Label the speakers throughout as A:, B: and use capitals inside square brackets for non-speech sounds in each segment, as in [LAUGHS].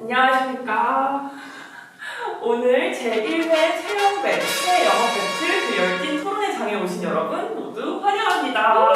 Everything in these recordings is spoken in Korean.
A: 안녕하십니까. 오늘 제1회 채용배 최영어 배틀 그 열띤 토론회 장에 오신 여러분 모두 환영합니다.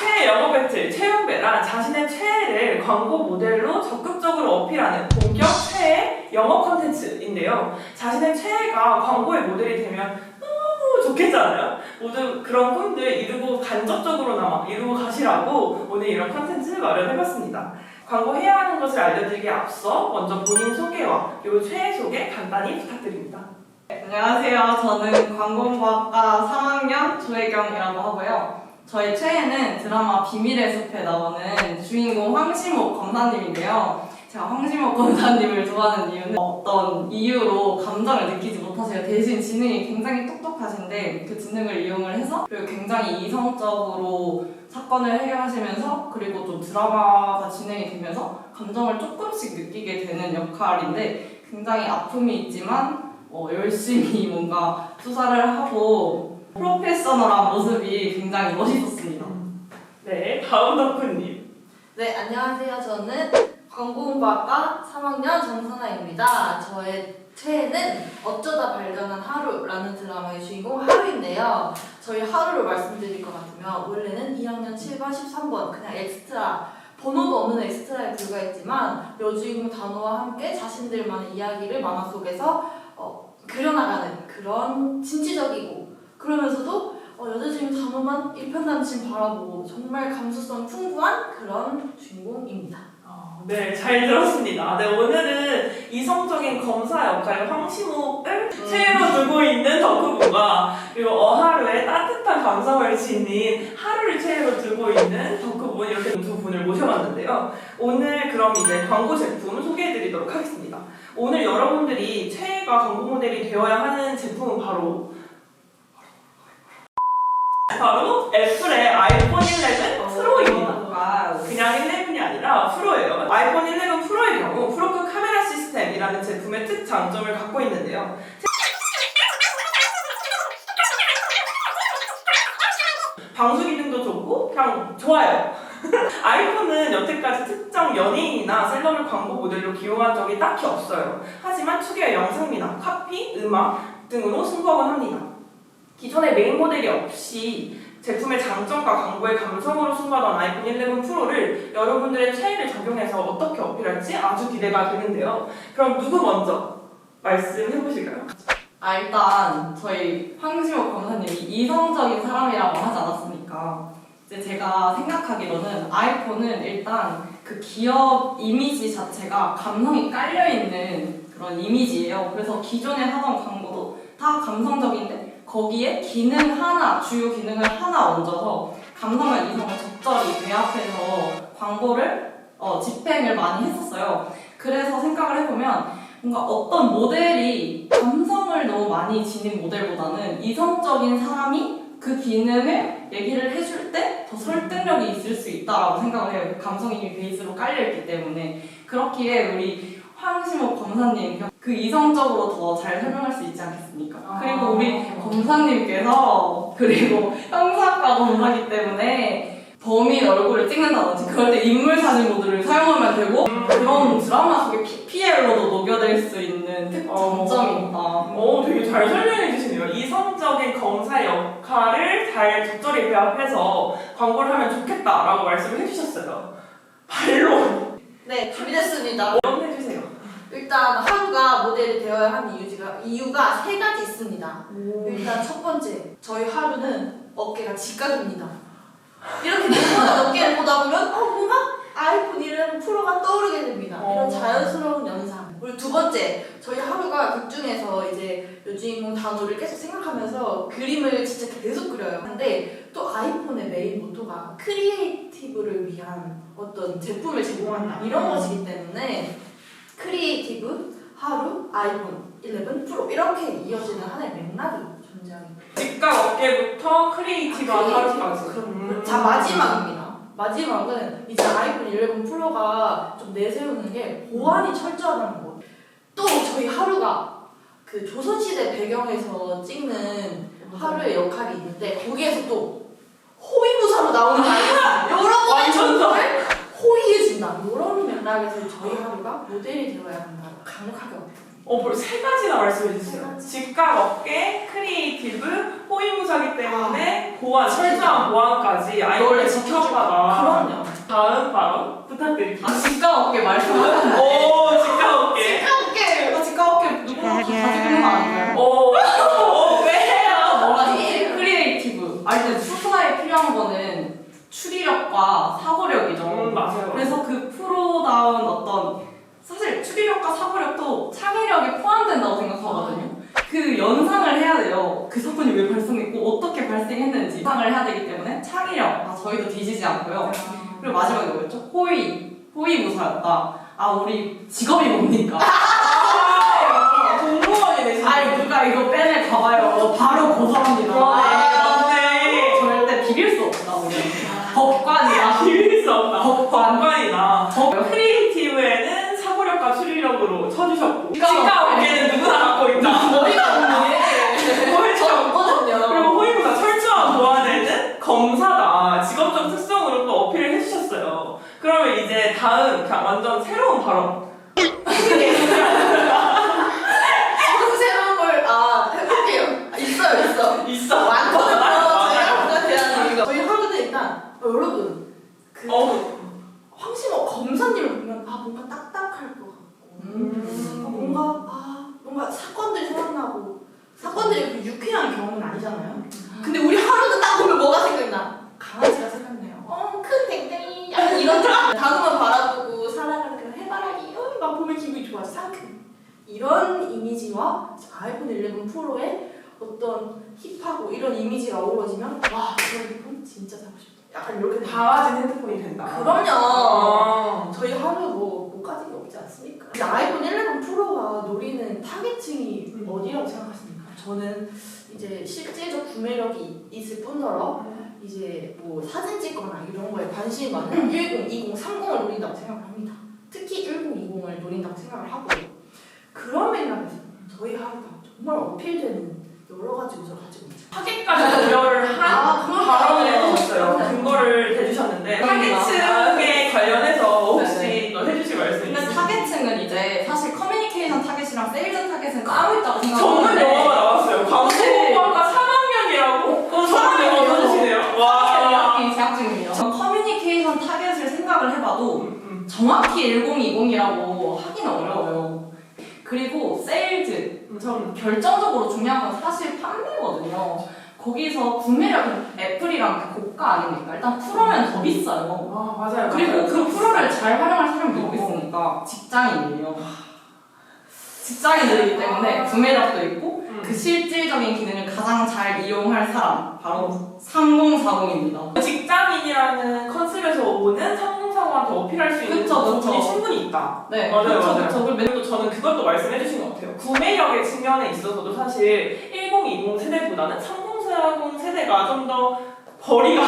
A: 최영어 배틀 채용배란 자신의 최애를 광고 모델로 적극적으로 어필하는 본격 최애 영어 컨텐츠인데요. 자신의 최애가 광고의 모델이 되면 너무 좋겠잖아요. 모두 그런 꿈들 이루고 간접적으로나마 이루고 가시라고 오늘 이런 컨텐츠 마련해봤습니다. 광고해야 하는 것을 알려드리기에 앞서 먼저 본인 소개와 그리고 최애 소개 간단히 부탁드립니다.
B: 안녕하세요. 저는 광고공학과 3학년 조혜경이라고 하고요. 저의 최애는 드라마 비밀의 숲에 나오는 주인공 황시목 검사님인데요. 제가 황시목 [LAUGHS] 검사님을 좋아하는 이유는 어떤 이유로 감정을 느끼지 못하세요. 대신 지능이 굉장히 똑똑 하신데 그 지능을 이용을 해서 그리고 굉장히 이성적으로 사건을 해결하시면서 그리고 좀 드라마가 진행이 되면서 감정을 조금씩 느끼게 되는 역할인데 굉장히 아픔이 있지만 어, 열심히 [LAUGHS] 뭔가 수사를 하고 프로페셔널한 모습이 굉장히 멋있었습니다.
A: 네, 다음 덕후님.
C: 네, 안녕하세요. 저는 광고공학과 3학년 정선아입니다. 저의 최애는 어쩌다 발견한 하루라는 드라마의 주인공 하루인데요. 저희 하루를 말씀드릴 것 같으면 원래는 2학년 7반 13번 그냥 엑스트라 번호도 없는 엑스트라에 불과했지만 여주인공 단호와 함께 자신들만의 이야기를 만화 속에서 어, 그려나가는 그런 진취적이고 그러면서도 어, 여자 주인공 단호만 일편단심 바라보고 정말 감수성 풍부한 그런 주인공입니다.
A: 어, 네, 잘 들었습니다. 네, 오늘은 이성적인 검사 역할 황시목을 최애로 두고 있는 덕후분과 그리고 어하루의 따뜻한 감성을 지닌 하루를 최애로 두고 있는 덕후분 이렇게 두 분을 모셔봤는데요. 오늘 그럼 이제 광고 제품 소개해드리도록 하겠습니다. 오늘 여러분들이 최애가 광고 모델이 되어야 하는 제품은 바로 바로 애플의 아이폰 11 프로입니다.
B: 와우.
A: 그냥 11이 아니라 프로예요. 아이폰 11 프로의 경우 프로급 카메라 시스템이라는 제품의 특장점을 갖고 있는데요. 방수 기능도 좋고 그냥 좋아요. [LAUGHS] 아이폰은 여태까지 특정 연예인이나 셀럽을 광고 모델로 기용한 적이 딱히 없어요. 하지만 특유의 영상미나 카피, 음악 등으로 승부하곤 합니다. 기존의 메인 모델이 없이 제품의 장점과 광고의 감성으로 승부하던 아이폰 11 프로를 여러분들의 최애를 적용해서 어떻게 어필할지 아주 기대가 되는데요. 그럼 누구 먼저 말씀해 보실까요?
B: 아 일단 저희 황시목 검사님이 이성적인 사람이라고 하지 않았습니까? 이제 제가 생각하기로는 아이폰은 일단 그 기업 이미지 자체가 감성이 깔려 있는 그런 이미지예요. 그래서 기존에 하던 광고도 다 감성적인데 거기에 기능 하나 주요 기능을 하나 얹어서 감성과 이성을 적절히 배합해서 광고를 어, 집행을 많이 했었어요. 그래서 생각을 해보면 뭔가 어떤 모델이 감성을 너무 많이 지닌 모델보다는 이성적인 사람이 그 기능을 얘기를 해줄 때 더 설득력이 있을 수 있다라고 생각을 해요. 그 감성이 베이스로 깔려있기 때문에. 그렇기에 우리 황시목 검사님 그 이성적으로 더 잘 설명할 수 있지 않겠습니까?
A: 아.
B: 그리고 우리 검사님께서 [LAUGHS] 그리고 형사과 검사기 때문에 범인 얼굴을 찍는다든지 그럴 때 인물 사진 모드를 사용하면 되고 그런 드라마 속의 PPL로도 녹여낼 수 있는 특
A: 어.
B: 장점이 있다.
A: 오, 되게 잘 설명해 주시네요. 이성적인 검사 역할을 잘 적절히 배합해서 광고를 하면 좋겠다라고 말씀을 해주셨어요. [LAUGHS] 반론
C: 네, 준비됐습니다.
A: 해주세요.
C: 일단 하루가 모델이 되어야 하는 이유가, 이유가 세 가지 있습니다. 일단 첫 번째, 저희 하루는 어깨가 직각입니다. 이렇게 내려오는 어깨를 보다 보면 어 뭔가 아이폰 11 프로가 떠오르게 됩니다. 이런
A: 어.
C: 자연스러운 연상. 그리고 두 번째, 저희 하루가 극 중에서 이제 여주인공 단어를 계속 생각하면서 그림을 진짜 계속 그려요. 근데 또 아이폰의 메인 모토가 크리에이티브를 위한 어떤 제품을 제공한다 이런 것이기 때문에 크리에이티브 하루 아이폰 11 프로 이렇게 이어지는 하나의 맥락이 존재합니다.
A: 직각 어깨부터 크리에이티브한 하루까지.
C: 그럼
A: 음.
C: 자 마지막입니다. 마지막은 이제 아이폰 11 프로가 좀 내세우는 게 보안이 철저하다는 거. 또 저희 하루가 그 조선시대 배경에서 찍는 하루의 역할이 있는데 거기에서 또 호위무사로 나오는 아이가 [LAUGHS] 여러분의 정보를 호위해준다. 이런 맥락 맥락에서 저희 하루가 모델이 되어야 한다고 강력하게. 어,
A: 벌써 세 가지나 말씀해 주세요. 직각 업계, 크리에이티브, 호위무사기 때문에 보안, 철저한 보안까지 아이들을 지켜가다.
C: 그럼요.
A: 다음 발언 부탁드릴게요.
B: 아 직가 업계 말씀하셨는데
A: 오, 직각 업계.
C: 함께
B: 아 직가 업계 누구나 다 가지고 있는 거 아닌가요?
A: 오, 오, 왜요?
B: 뭐라지? 크리에이티브. 아 근데 수사에 필요한 거는 추리력과 사고력이죠.
A: 음, 맞아요.
B: 그래서 그 프로다운 어떤 추리력과 사고력도 창의력이 포함된다고 생각하거든요. 그 연상을 해야 돼요. 그 사건이 왜 발생했고 어떻게 발생했는지 연상을 해야 되기 때문에 창의력. 아 저희도 뒤지지 않고요. 그리고 마지막에 뭐였죠? 호의. 호의무사였다. 아 우리 직업이 뭡니까? [LAUGHS]
A: 아, 공무원이네, 진짜.
B: 아이 누가 이거 뺀을 가봐요. 바로 고소합니다. 직각 업계.
A: 업계는 누구나 갖고 있다. [LAUGHS]
C: 저 없거든요.
A: 그리고 호위무사 철저한 보안에는 검사다. 직업적 특성으로 또 어필을 해주셨어요. 그러면 이제 다음 그냥 완전 새로운 발언.
C: 새로운 걸, 아, 해볼게요. 아, 있어요, 있어.
A: 있어.
C: 많거든요. 하루가 대한 이유가. 저희 하루는 일단, 어, 여러분, 그,
A: 어.
C: 황심호 검사님을 보면, 아, 뭔가 딱딱할 것 같고. 아, 사건들이 그렇게 유쾌한 경험은 아니잖아요. 근데 우리 하루는 딱 보면 뭐가 생각나? 강아지가 생각나요. 어, 큰 댕댕이. 약간 이런 느낌. [LAUGHS] 다음만 바라보고 살아가는 그런 해바라기. 어, 막 보면 기분이 좋아. 상큼. 이런 이미지와 아이폰 11 프로의 어떤 힙하고 이런 이미지가 어우러지면 와, 이런 핸드폰 진짜 사고 싶다. 약간 이렇게 돼.
A: 다 가진 핸드폰이 된다.
C: 그럼요.
A: 아.
C: 저희 하루 뭐, 못 가진 게 없지 않습니까? 근데 아이폰 11 프로가 노리는 타겟층이
A: 음.
C: 어디라고 생각하십니까? 저는 이제 실제적 구매력이 있을 뿐더러 이제 뭐 사진 찍거나 이런 거에 관심이 많은 10, 20, 30을 노린다고 생각을 합니다. 특히 10, 20을 노린다고 생각을 하고 그런 맥락에서 저희 하루가 정말 어필되는 여러 가지 요소를 가지고 있죠.
A: 타겟까지 고려를 한
C: 아.
A: 발언을 해주셨어요.
C: 그럼요.
A: 근거를 대주셨는데
B: 그럼요.
A: 타겟층에 관련해서 혹시
B: 네네.
A: 또 해주실 말씀
B: 근데
A: 있으세요?
B: 타겟층은 이제 사실 커뮤니케이션 타겟이랑 세일즈 타겟은 따로 있다고 생각하는데
A: 영어가 광고학과 3학년이라고 전문 영어 써주시네요. 와.
B: 재학 중이에요. 저 커뮤니케이션 타겟을 생각을 해봐도
A: 음,
B: 정확히 1020이라고 하기는 어려워요. 그리고 세일즈
A: 음, 전
B: 결정적으로 중요한 건 사실 판매거든요. 거기서 구매력은 애플이랑 고가 아닙니까? 일단 프로면 더 비싸요.
A: 아, 맞아요.
B: 그리고 그 프로를 잘 활용할 사람이
A: 어.
B: 누구 있습니까? 직장인이에요. 직장인들이기 때문에 구매력도 있고
A: 음.
B: 그 실질적인 기능을 가장 잘 이용할 사람 바로 3040입니다.
A: 직장인이라는 컨셉에서 오는 상공상황한테 어필할 수 있는
B: 그쵸, 그쵸.
A: 부분이 충분히 있다.
B: 네,
A: 맞아요,
B: 그쵸,
A: 맞아요.
B: 그쵸. 그리고
A: 저는 그것도 말씀해 주신 것 같아요. 구매력의 측면에 있어서도 사실 1020 세대보다는 3040 세대가 좀더 거리가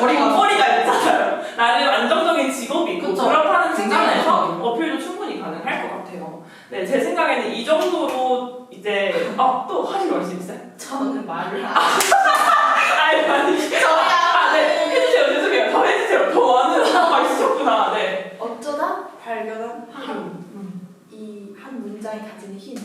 B: 머리가 [LAUGHS]
A: 거리가 있잖아요. 나름 안정적인 직업이 있고
B: 그쵸.
A: 그렇다는
B: 굉장히
A: 측면에서. 어필도 충분히 가능할 것 같아요. 네, 제 생각에는 이 정도로 이제 아, 또 하실 말씀 있어요?
C: 저는 말을 안 [LAUGHS]
A: 아니, 아니. 아, 네. 해주세요. 죄송해요. 더 해주세요. 더 많은 있으셨구나. 네.
C: 어쩌다 발견한 하루.
A: 음.
C: 이한 문장이 가지는 힘.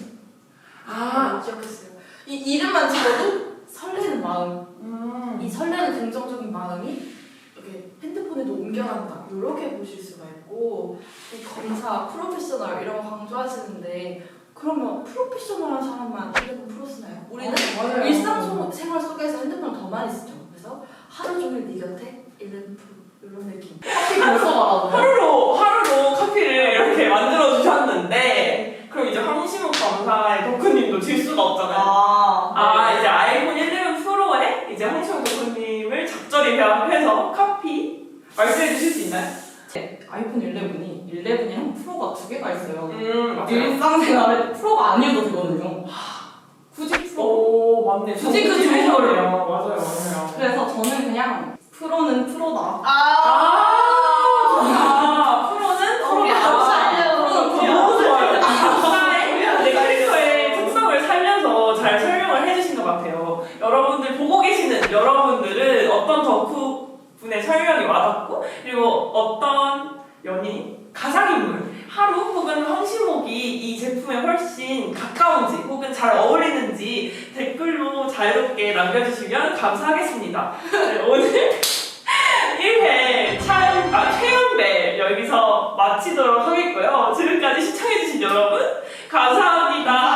A: 아.
C: 기억했어요. 이 이름만 찍어도 설레는 마음.
A: 음.
C: 이 설레는 긍정적인 마음이 이렇게 핸드폰에도 옮겨간다. 이렇게 보실 수가 있고 이 검사, 프로페셔널 이런 거 강조하시는데 그러면 프로페셔널한 사람만 핸드폰 프로 쓰나요? 우리는
A: 어.
C: 일상생활 속에서 핸드폰을 더 많이 쓰죠. 그래서 하루 종일 네 곁에 11 프로 이런 느낌.
B: 커피 벌써 말하고
A: 하루로 하루로 커피를 이렇게 만들어 주셨는데 그럼 이제 황시묵 검사의 덕후님도 질 수가 없잖아요.
B: 아,
A: 아
B: 네.
A: 이제 아이폰 11 프로에 이제 황시묵 덕후님을 적절히 배합해서 커피 말씀해 주실 수 있나요?
B: 네, 아이폰 11이 11이랑 프로가 두 개가 있어요.
A: 음
B: 일상생활에 프로가 아니어도 되거든요. 굳이 프로.
A: 오 맞네.
B: 굳이 그 좋은 거를.
A: 맞아요 맞아요.
B: 그래서 저는 그냥 프로는 프로다.
C: 아,
A: 자유롭게 남겨주시면 감사하겠습니다. 네, 오늘 [LAUGHS] 1회 촬영, 아, 최연배 여기서 마치도록 하겠고요. 지금까지 시청해주신 여러분, 감사합니다.